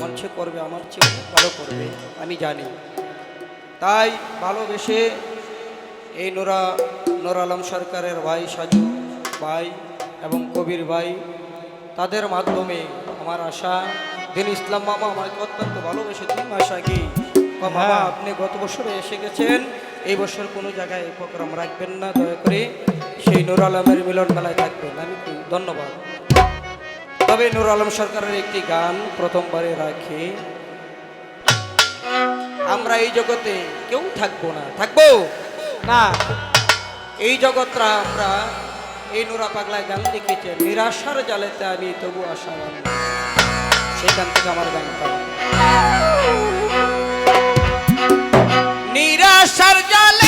মঞ্চে করবে আমার চেয়ে ভালো করবে আমি জানি তাই ভালোবেসে এই নোরা নোর আলম সরকারের ভাই সাজু ভাই এবং কবির ভাই তাদের মাধ্যমে আমার আশা দিন ইসলাম মামা আমাকে অত্যন্ত ভালোবেসে তিন মাস আগে মামা হ্যাঁ। আপনি গত বছরে এসে গেছেন এই বছর কোনো জায়গায় প্রোগ্রাম রাখবেন না দয়া করে সেই নুর আলমের মিলন মেলায় থাকবেন আমি ধন্যবাদ তবে নুর আলম সরকারের একটি গান প্রথমবারে রাখি। আমরা এই জগতে কেউ থাকব না। থাকব? না। এই জগৎরা আমরা এই নুরা পাগলায় গান লিখেছে। নিরাশার জালেতে আমি তবু আশাবান সেখান থেকে আমার গান নিরাশার জালে